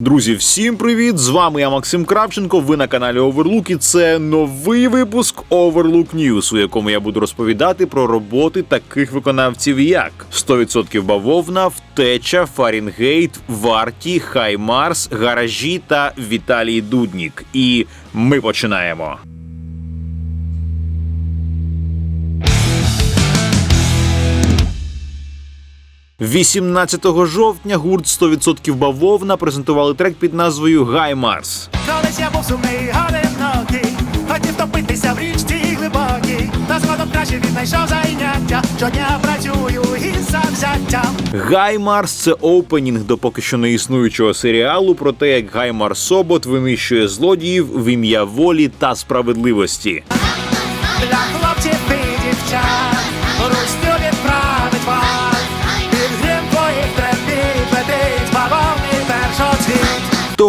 Друзі, всім привіт! З вами я Максим Кравченко. Ви на каналі Overlook і це новий випуск Overlook News, у якому я буду розповідати про роботи таких виконавців, як 100% бавовна, втеча, Фарінгейт, Варті, Хай Марс, гаражі та Віталій Дуднік. І ми починаємо. – 18 жовтня гурт 100% бавовна презентували трек під назвою Гай Марс. Колись я був сумний, одинокий, хотів топитися в річці глибокій, та згодом краще віднайшов заняття. Щодня працюю із завзяттям. Гай Марс це опенінг до поки що не існуючого серіалу про те, як Гай Марс Собот винищує злодіїв в ім'я волі та справедливості. Для хлопців і дівчат,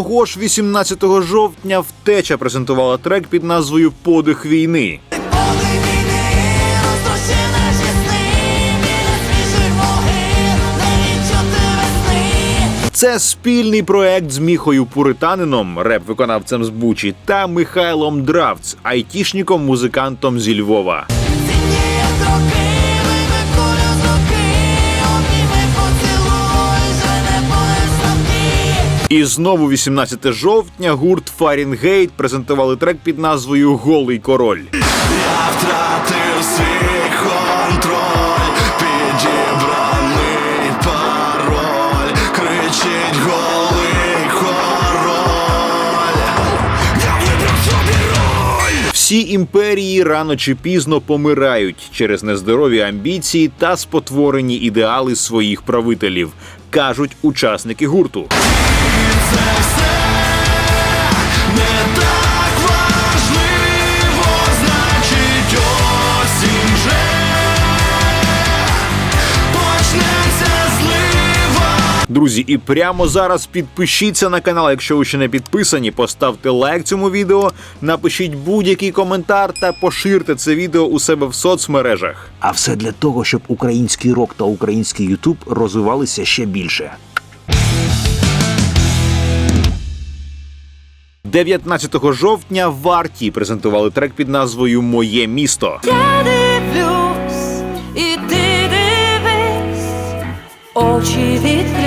Того ж 18 жовтня втеча презентувала трек під назвою Подих війни. Це спільний проект з Міхою Пуританином, реп-виконавцем з Бучі, та Михайлом Дравц, айтішником, музикантом зі Львова. І знову 18 жовтня гурт Фарінгейт презентували трек під назвою Голий король. Я втратив свій контроль, підібраний пароль, кричить голий король. Я вибрав собі роль. Всі імперії рано чи пізно помирають через нездорові амбіції та спотворені ідеали своїх правителів, кажуть учасники гурту. Друзі, і прямо зараз підпишіться на канал, якщо ви ще не підписані. Поставте лайк цьому відео, напишіть будь-який коментар та поширте це відео у себе в соцмережах. А все для того, щоб український рок та український Ютуб розвивалися ще більше. 19 жовтня варті презентували трек під назвою Моє місто. Я дивлюсь, і ти дивись, очі відкрий.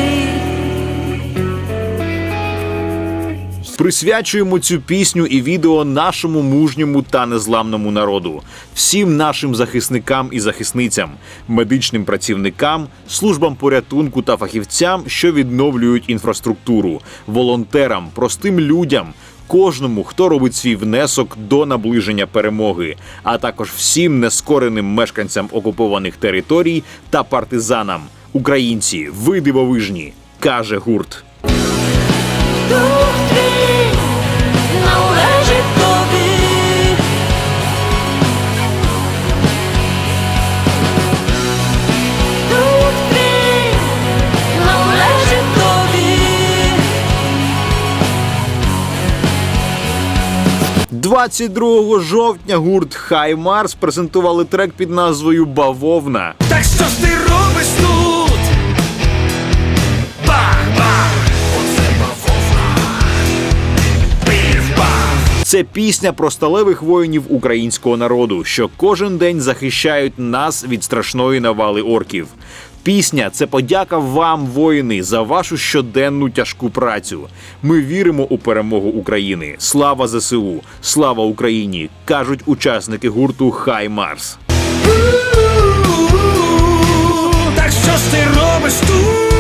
Присвячуємо цю пісню і відео нашому мужньому та незламному народу, всім нашим захисникам і захисницям, медичним працівникам, службам порятунку та фахівцям, що відновлюють інфраструктуру, волонтерам, простим людям. Кожному, хто робить свій внесок до наближення перемоги, а також всім нескореним мешканцям окупованих територій та партизанам. Українці, ви дивовижні, каже гурт. 22 жовтня гурт Хай Марс презентували трек під назвою Бавовна. Так що ж ти робиш тут? Бах-бах! Оце бавовна. Пів-бах! Це пісня про сталевих воїнів українського народу, що кожен день захищають нас від страшної навали орків. Пісня це подяка вам, воїни, за вашу щоденну тяжку працю. Ми віримо у перемогу України. Слава ЗСУ! Слава Україні! кажуть учасники гурту Хай Марс. Так що ж ти робиш тут?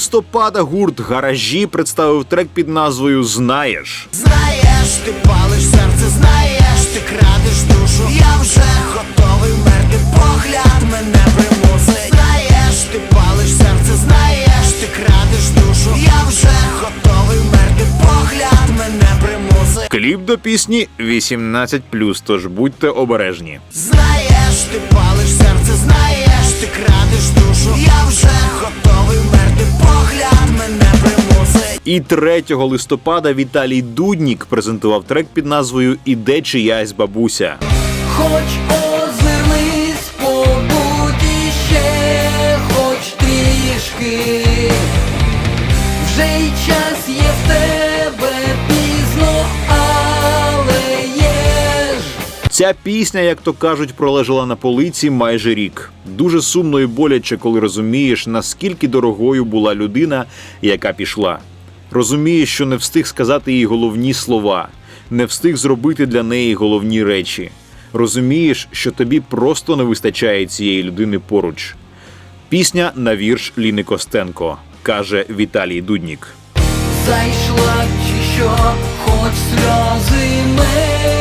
2 листопада гурт Гаражі представив трек під назвою Знаєш. Знаєш, ти палиш серце, знаєш, ти крадеш душу. Я вже готовий вмерти, погляд мене примусить. Знаєш, ти палиш серце, знаєш, ти крадеш душу. Я вже готовий вмерти, погляд мене примусить. Кліп до пісні 18+, тож будьте обережні. Знаєш, ти палиш серце, знаєш, ти крадеш душу. Я вже готовий І 3 листопада Віталій Дуднік презентував трек під назвою Іде чиясь бабуся. Хоч озирнись побудь ще, хоч трішки. Вже й час є в тебе Ця пісня, як то кажуть, пролежала на полиці майже рік. Дуже сумно і боляче, коли розумієш, наскільки дорогою була людина, яка пішла. Розумієш, що не встиг сказати їй головні слова, не встиг зробити для неї головні речі. Розумієш, що тобі просто не вистачає цієї людини поруч. Пісня на вірш Ліни Костенко каже Віталій Дуднік. Зайшла чи що, хоч сльози мені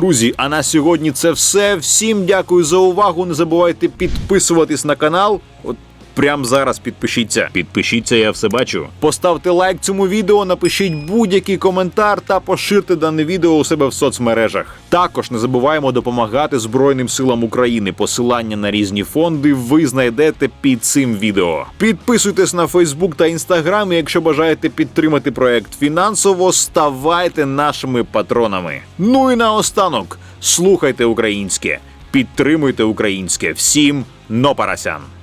Друзі, а на сьогодні це все. Всім дякую за увагу. Не забувайте підписуватись на канал. От прямо зараз підпишіться. Підпишіться, я все бачу. Поставте лайк цьому відео, напишіть будь-який коментар та поширте дане відео у себе в соцмережах. Також не забуваємо допомагати Збройним силам України. Посилання на різні фонди ви знайдете під цим відео. Підписуйтесь на Фейсбук та Інстаграм. Якщо бажаєте підтримати проект фінансово, ставайте нашими патронами. Ну і наостанок, слухайте українське, підтримуйте українське. Всім но парасян!